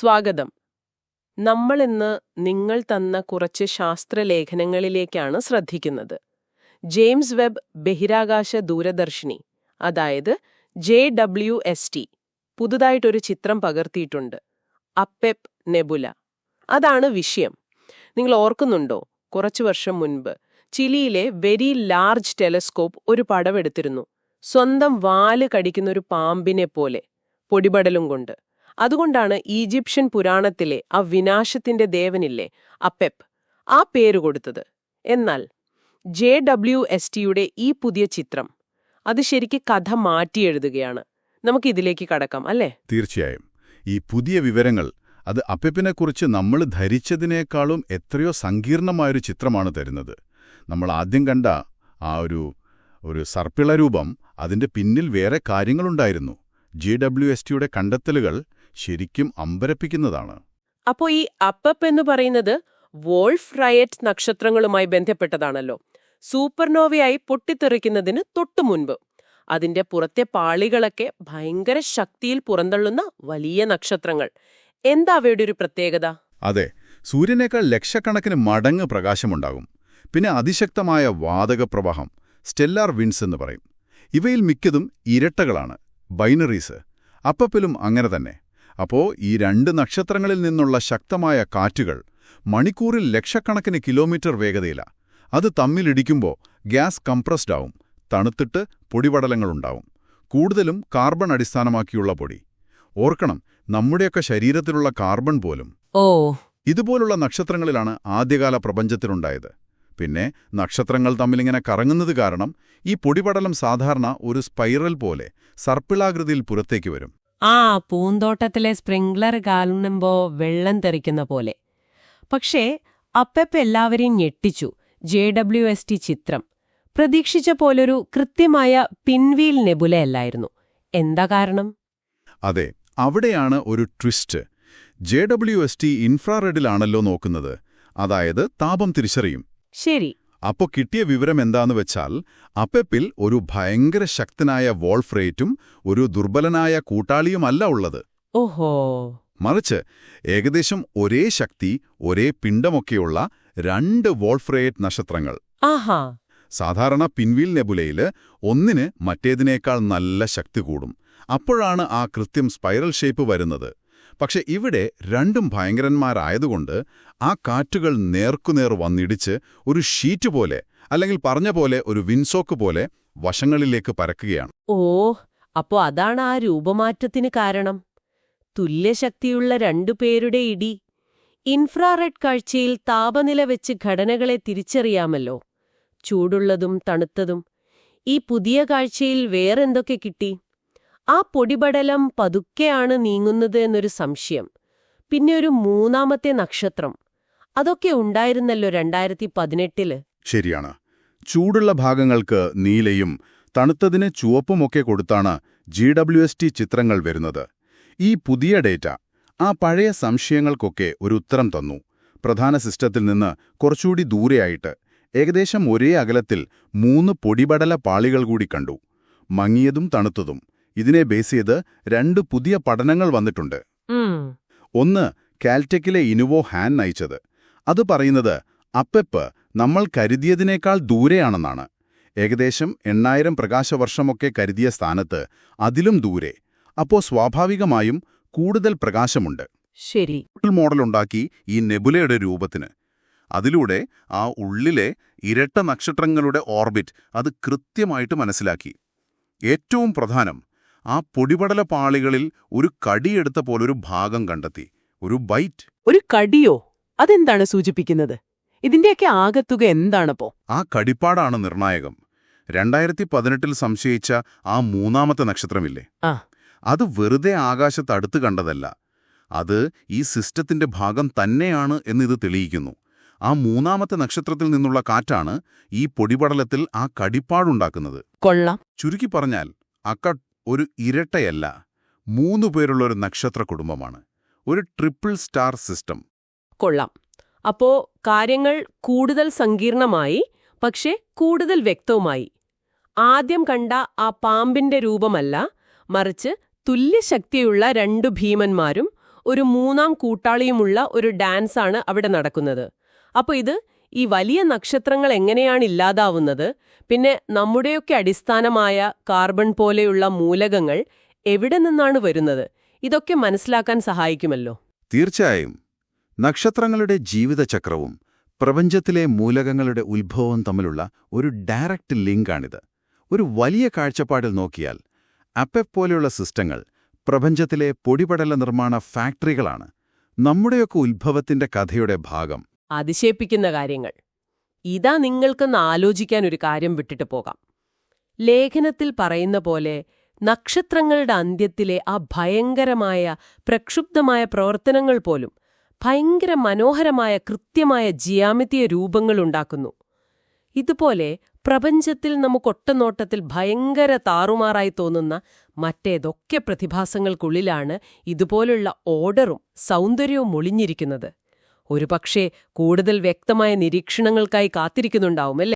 സ്വാഗതം. നമ്മൾ ഇന്ന് നിങ്ങൾ തന്ന കുറച്ച് ശാസ്ത്രലേഖനങ്ങളിലേക്കാണ് ശ്രദ്ധിക്കുന്നത്. ജെയിംസ് വെബ് ബഹിരാകാശ ദൂരദർശിനി അതായത് ജെ ഡബ്ല്യു എസ് ടി പുതുതായിട്ടൊരു ചിത്രം പകർത്തിയിട്ടുണ്ട് അപ്പെപ് നെബുല. അതാണ് വിഷയം. നിങ്ങൾ ഓർക്കുന്നുണ്ടോ കുറച്ചു വർഷം മുൻപ് ചിലിയിലെ വെരി ലാർജ് ടെലസ്കോപ്പ് ഒരു പടവെടുത്തിരുന്നു സ്വന്തം വാൽ കടിക്കുന്ന ഒരു പാമ്പിനെ പോലെ പൊടിപടലും കൊണ്ട്. അതുകൊണ്ടാണ് ഈജിപ്ഷ്യൻ പുരാണത്തിലെ ആ വിനാശത്തിന്റെ ദേവനില്ലേ അപ്പെപ് ആ പേര് കൊടുത്തത്. എന്നാൽ ജെ ഡബ്ല്യു എസ് ടിയുടെ ഈ പുതിയ ചിത്രം അത് ശരിക്ക് കഥ മാറ്റിയെഴുതുകയാണ് നമുക്കിതിലേക്ക് കടക്കാം അല്ലേ? തീർച്ചയായും. ഈ പുതിയ വിവരങ്ങൾ അത് അപ്പെപ്പിനെക്കുറിച്ച് നമ്മൾ ധരിച്ചതിനേക്കാളും എത്രയോ സങ്കീർണമായൊരു ചിത്രമാണ് തരുന്നത്. നമ്മൾ ആദ്യം കണ്ട ആ ഒരു ഒരു സർപ്പിളരൂപം അതിന്റെ പിന്നിൽ വേറെ കാര്യങ്ങളുണ്ടായിരുന്നു. ജി ഡബ്ല്യു എസ് ടിയുടെ കണ്ടെത്തലുകൾ ശരിക്കും അമ്പരപ്പിക്കുന്നതാണ്. അപ്പോ ഈ അപ്പപ്പ് എന്ന് പറയുന്നത് വോൾഫ് റയറ്റ് നക്ഷത്രങ്ങളുമായി ബന്ധപ്പെട്ടതാണല്ലോ. സൂപ്പർനോവയായി പൊട്ടിത്തെറിക്കുന്നതിന് തൊട്ടു മുൻപ്. അതിന്റെ പുറത്തെ പാളികളൊക്കെ ഭയങ്കര ശക്തിയിൽ പുറന്തള്ളുന്ന വലിയ നക്ഷത്രങ്ങൾ. എന്താ അവയുടെ ഒരു പ്രത്യേകത? അതെ സൂര്യനേക്കാൾ ലക്ഷക്കണക്കിന് മടങ്ങ് പ്രകാശമുണ്ടാകും. പിന്നെ അതിശക്തമായ വാതക പ്രവാഹം സ്റ്റെല്ലാർ വിൻസ് എന്ന് പറയും. ഇവയിൽ മിക്കതും ഇരട്ടകളാണ് ബൈനറീസ്. അപ്പപ്പിലും അങ്ങനെ തന്നെ. അപ്പോ ഈ രണ്ട് നക്ഷത്രങ്ങളിൽ നിന്നുള്ള ശക്തമായ കാറ്റുകൾ മണിക്കൂറിൽ ലക്ഷക്കണക്കിന് കിലോമീറ്റർ വേഗതയിലാണ് അത് തമ്മിലിടിക്കുമ്പോൾ ഗ്യാസ് കംപ്രസ്ഡ് ആവും തണുത്തിട്ട് പൊടിപടലങ്ങളുണ്ടാവും. കൂടുതലും കാർബൺ അടിസ്ഥാനമാക്കിയുള്ള പൊടി. ഓർക്കണം നമ്മുടെയൊക്കെ ശരീരത്തിലുള്ള കാർബൺ പോലും. ഓ. ഇതുപോലുള്ള നക്ഷത്രങ്ങളിലാണ് ആദ്യകാല പ്രപഞ്ചത്തിലുണ്ടായത്. പിന്നെ നക്ഷത്രങ്ങൾ തമ്മിലിങ്ങനെ കറങ്ങുന്നത് കാരണം ഈ പൊടിപടലം സാധാരണ ഒരു സ്പൈറൽ പോലെ സർപ്പിളാകൃതിയിൽ പുറത്തേക്ക് വരും. ആ പൂന്തോട്ടത്തിലെ സ്പ്രിംഗ്ലർ കാണുമ്പോ വെള്ളം തെറിക്കുന്ന പോലെ. പക്ഷേ അപ്പപ്പ എല്ലാവരെയും ഞെട്ടിച്ചു. ജെ ഡബ്ല്യു എസ് ടി ചിത്രം. പ്രതീക്ഷിച്ച പോലൊരു കൃത്യമായ പിൻവീൽ നെബുലയല്ലായിരുന്നു എന്താ കാരണം? അതെ അവിടെയാണ് ഒരു twist. J W S T ഇൻഫ്രാറെഡിലാണല്ലോ നോക്കുന്നത്. അതായത് താപം തിരിച്ചറിയും. ശരി അപ്പോ കിട്ടിയ വിവരം എന്താന്ന് വെച്ചാൽ അപ്പെപ്പിൽ ഒരു ഭയങ്കര ശക്തനായ വോൾഫ്രേറ്റും ഒരു ദുർബലനായ കൂട്ടാളിയുമല്ല ഉള്ളത്. ഓഹോ. മറിച്ച് ഏകദേശം ഒരേ ശക്തി ഒരേ പിണ്ടമൊക്കെയുള്ള രണ്ട് വോൾഫ്രേറ്റ് നക്ഷത്രങ്ങൾ. ആഹാ. സാധാരണ പിൻവീൽ നെബുലയിൽ ഒന്നിന് മറ്റേതിനേക്കാൾ നല്ല ശക്തി കൂടും. അപ്പോഴാണ് ആ കൃത്യം സ്പൈറൽ ഷേപ്പ് വരുന്നത്. പക്ഷെ ഇവിടെ രണ്ടും ഭയങ്കരന്മാരായതുകൊണ്ട് ആ കാറ്റുകൾ നേർക്കുനേർ വന്നിടിച്ച് ഒരു ഷീറ്റ് പോലെ അല്ലെങ്കിൽ പറഞ്ഞ പോലെ ഒരു വിൻസോക്ക് പോലെ വശങ്ങളിലേക്ക് പരക്കുകയാണ്. ഓ അപ്പോ അതാണ് ആ രൂപമാറ്റത്തിന് കാരണം. തുല്യശക്തിയുള്ള രണ്ടു പേരുടെ ഇടി. ഇൻഫ്രാറെഡ് കാഴ്ചയിൽ താപനില വെച്ച് ഘടനകളെ തിരിച്ചറിയാമല്ലോ. ചൂടുള്ളതും തണുത്തതും. ഈ പുതിയ കാഴ്ചയിൽ വേറെന്തൊക്കെ കിട്ടി? ആ പൊടിപടലം പതുക്കെയാണ് നീങ്ങുന്നത് എന്നൊരു സംശയം. പിന്നെ ഒരു മൂന്നാമത്തെ നക്ഷത്രം. അതൊക്കെ ഉണ്ടായിരുന്നല്ലോ രണ്ടായിരത്തി പതിനെട്ടിൽ ശരിയാണ്. ചൂടുള്ള ഭാഗങ്ങൾക്ക് നീലയും തണുത്തതിന് ചുവപ്പുമൊക്കെ കൊടുത്താണ് ജി ഡബ്ല്യു എസ് ടി ചിത്രങ്ങൾ വരുന്നത്. ഈ പുതിയ ഡേറ്റ ആ പഴയ സംശയങ്ങൾക്കൊക്കെ ഒരു ഉത്തരം തന്നു. പ്രധാന സിസ്റ്റത്തിൽ നിന്ന് കുറച്ചുകൂടി ദൂരെയായിട്ട് ഏകദേശം ഒരേ അകലത്തിൽ മൂന്ന് പൊടിപടല പാളികൾ കൂടി കണ്ടു. മങ്ങിയതും തണുത്തതും. ഇതിനെ ബേസ് ചെയ്ത് രണ്ട് പുതിയ പഠനങ്ങൾ വന്നിട്ടുണ്ട്. ഒന്ന് കാൽടെക്കിലെ ഇനുവോ ഹാൻ നയിച്ചത്. അത് പറയുന്നത് അപ്പെപ്പ് നമ്മൾ കരുതിയതിനേക്കാൾ ദൂരെയാണെന്നാണ്. ഏകദേശം എണ്ണായിരം പ്രകാശവർഷമൊക്കെ കരുതിയ സ്ഥാനത്ത് അതിലും ദൂരെ. അപ്പോ സ്വാഭാവികമായും കൂടുതൽ പ്രകാശമുണ്ട്. ശരി. മോഡലുണ്ടാക്കി ഈ നെബുലയുടെ രൂപത്തിന്. അതിലൂടെ ആ ഉള്ളിലെ ഇരട്ട നക്ഷത്രങ്ങളുടെ ഓർബിറ്റ് അത് കൃത്യമായിട്ട് മനസ്സിലാക്കി. ഏറ്റവും പ്രധാനം ആ പൊടിപടല പാളികളിൽ ഒരു കടിയെടുത്ത ഒരു ഭാഗം കണ്ടെത്തി. ഒരു ബൈറ്റ്. ഒരു കടിയോ? അതെന്താണ് സൂചിപ്പിക്കുന്നത്? ഇതിന്റെയൊക്കെ ആകത്തുക എന്താണപ്പോ? ആ കടിപ്പാടാണ് നിർണായകം. രണ്ടായിരത്തി പതിനെട്ടിൽ സംശയിച്ച ആ മൂന്നാമത്തെ നക്ഷത്രമില്ലേ? ആ. അത് വെറുതെ ആകാശത്ത് അടുത്ത് കണ്ടതല്ല. അത് ഈ സിസ്റ്റത്തിന്റെ ഭാഗം തന്നെയാണ് എന്നിത് തെളിയിക്കുന്നു. ആ മൂന്നാമത്തെ നക്ഷത്രത്തിൽ നിന്നുള്ള കാറ്റാണ് ഈ പൊടിപടലത്തിൽ ആ കടിപ്പാടുണ്ടാക്കുന്നത്. കൊള്ളാം. ചുരുക്കി പറഞ്ഞാൽ അക്ക ഒരു ഇരട്ടയല്ല മൂന്നു പേരുള്ള ഒരു നക്ഷത്ര കുടുംബമാണ്. ഒരു ട്രിപ്പിൾ സ്റ്റാർ സിസ്റ്റം. കൊള്ളാം. അപ്പോ കാര്യങ്ങൾ കൂടുതൽ സങ്കീർണമായി പക്ഷേ കൂടുതൽ വ്യക്തവുമായി. ആദ്യം കണ്ട ആ പാമ്പിന്റെ രൂപമല്ല മറിച്ച് തുല്യശക്തിയുള്ള രണ്ടു ഭീമന്മാരും ഒരു മൂന്നാം കൂട്ടാളിയുമുള്ള ഒരു ഡാൻസാണ് അവിടെ നടക്കുന്നത്. അപ്പോൾ ഇത് ഈ വലിയ നക്ഷത്രങ്ങൾ എങ്ങനെയാണ് ഇല്ലാതാവുന്നത്? പിന്നെ നമ്മുടെയൊക്കെ അടിസ്ഥാനമായ കാർബൺ പോലെയുള്ള മൂലകങ്ങൾ എവിടെ നിന്നാണ് വരുന്നത്? ഇതൊക്കെ മനസ്സിലാക്കാൻ സഹായിക്കുമല്ലോ. തീർച്ചയായും. നക്ഷത്രങ്ങളുടെ ജീവിതചക്രവും പ്രപഞ്ചത്തിലെ മൂലകങ്ങളുടെ ഉത്ഭവവും തമ്മിലുള്ള ഒരു ഡയറക്റ്റ് ലിങ്കാണിത്. ഒരു വലിയ കാഴ്ചപ്പാടിൽ നോക്കിയാൽ അപ്പെപ് പോലെയുള്ള സിസ്റ്റങ്ങൾ പ്രപഞ്ചത്തിലെ പൊടിപടല നിർമ്മാണ ഫാക്ടറികളാണ്. നമ്മുടെയൊക്കെ ഉത്ഭവത്തിന്റെ കഥയുടെ ഭാഗം. അതിശയിപ്പിക്കുന്ന കാര്യങ്ങൾ. ഇതാ നിങ്ങൾക്കൊന്ന് ആലോചിക്കാൻ ഒരു കാര്യം വിട്ടിട്ട് പോകാം. ലേഖനത്തിൽ പറയുന്ന പോലെ നക്ഷത്രങ്ങളുടെ അന്ത്യത്തിലെ ആ ഭയങ്കരമായ പ്രക്ഷുബ്ധമായ പ്രവർത്തനങ്ങൾ പോലും ഭയങ്കര മനോഹരമായ കൃത്യമായ ജിയാമിതീയ രൂപങ്ങളുണ്ടാക്കുന്നു ഇതുപോലെ പ്രപഞ്ചത്തിൽ നമുക്കൊട്ടനോട്ടത്തിൽ ഭയങ്കര താറുമാറായി തോന്നുന്ന മറ്റേതൊക്കെ പ്രതിഭാസങ്ങൾക്കുള്ളിലാണ് ഇതുപോലുള്ള ഓർഡറും സൗന്ദര്യവും ഒളിഞ്ഞിരിക്കുന്നത്. ഒരുപക്ഷേ കൂടുതൽ വ്യക്തമായ നിരീക്ഷണങ്ങൾക്കായി കാത്തിരിക്കുന്നുണ്ടാവുമല്ലേ